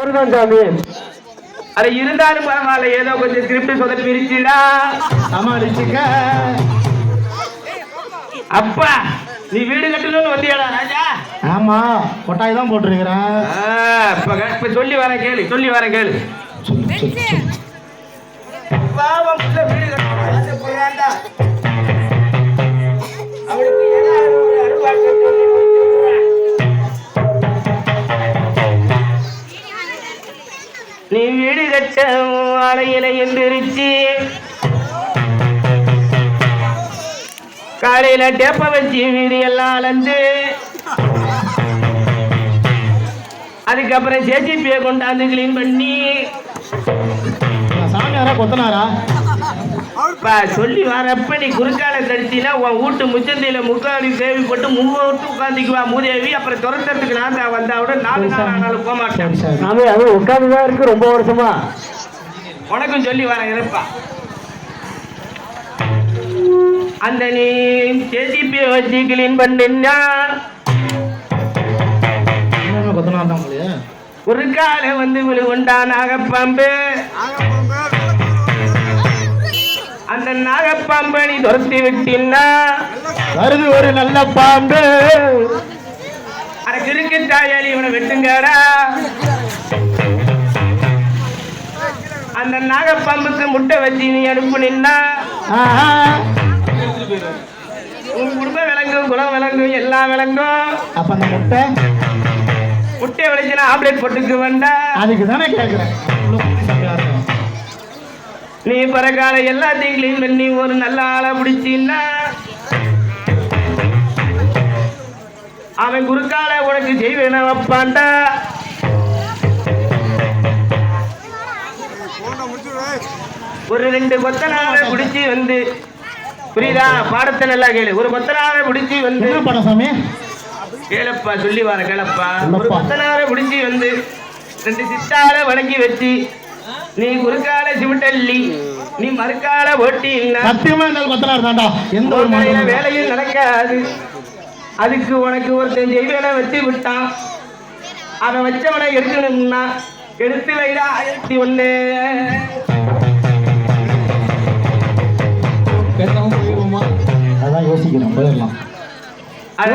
அவர்தான் சாமி. அது இருந்தாலும் பரவாயில்ல ஏதோ கொஞ்சம் ஸ்கிரிப்ட் சொல்ல பிரிச்சுடா. சமாளிச்சுக்க அப்பா நீ வீடு கட்டணும்னு வந்தியாடா ராஜா. ஆமா கொட்டாய் தான் போட்டிருக்கிறேன். ஆ, இப்ப சொல்லி வரேன் கேளு சொல்லி வரேன் கேளு. வீடு நீ வீடு கட்ட ஆலையில எந்திரிச்சு. காலையில டேப்ப வச்சு வீடு எல்லாம் அலந்து அதுக்கப்புறம் சேச்சிப்பியை கொண்டாந்து கிளீன் பண்ணி. சாமியாரா கொத்தனாரா? சொல்லி வரப்ப நீ குறுக்கால தடுத்தினா உன் வீட்டு முச்சந்தியில முக்காடி சேவி போட்டு மும்மூட்டு உட்காந்துக்குவா மூதேவி. அப்புறம் துரத்துறதுக்கு நான் தான் வந்தா விட நாலு நாள் ஆனாலும் போக மாட்டேன். அது உட்கார்ந்துதான் இருக்கு ரொம்ப வருஷமா. உனக்கும் சொல்லி வரேன் இருப்பா. அந்த நீ சேசிப்பியை வச்சு கிளீன் பண்ணினா தான் போலியே குறுக்கால வந்து விழுகுண்டா நாகப்பாம்பு அந்த நாகப்பாம்பை நீ துரத்தி விட்டின்னா. வருது ஒரு நல்ல பாம்பு. அட கிறுக்கு தாயாளி இவனை வெட்டுங்கடா. அந்த நாகப்பாம்புக்கு முட்டை வச்சு நீ அனுப்புனா. உன் குடும்பம் விளங்கும் குலம் விளங்கும் எல்லாம் விளங்கும். அப்ப அந்த முட்டை? முட்டை விளைச்சுனா ஆம்லேட் போட்டுக்கு வேண்டா அதுக்கு தானே கேட்கிறேன் நீ பரகால எல்லாத்தையும் கிளீன் பண்ணி ஒரு நல்ல ஆளை பிடிச்சின்னா அவன் குறுக்கால உனக்கு செய்வேன வைப்பான்டா ஒரு ரெண்டு கொத்தனார பிடிச்சி வந்து புரியுதா? பாடத்தை நல்லா கேளு. ஒரு கொத்தனார பிடிச்சி வந்து கேளப்பா சொல்லி வர கேளப்பா. ஒரு. கொத்தனார பிடிச்சி வந்து ரெண்டு சித்தார வணங்கி வச்சு நீ குறுக்கால சிமிட்டல்லி நீ மறுக்கால ஓட்டின்னா. சத்தியமா இருந்தாலும் கொத்தனார் எந்த ஒரு வேலையும் நடக்காது. அதுக்கு உனக்கு ஒருத்தன் செய்வேனை வச்சு விட்டான். அவன் வச்சவனை எடுக்கணும்னா எடுத்து வைடா ஆயிரத்தி போயிருவோமா அதான் யோசிக்கிறேன் போயிடலாம்.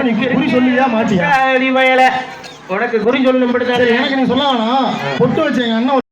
நீ குறி சொல்லியா மாட்டியா? அடி வயல. உனக்கு குறி சொல்லணும் எனக்கு நீ சொல்ல வேணாம். பொட்டு வச்ச எங்க அண்ணன்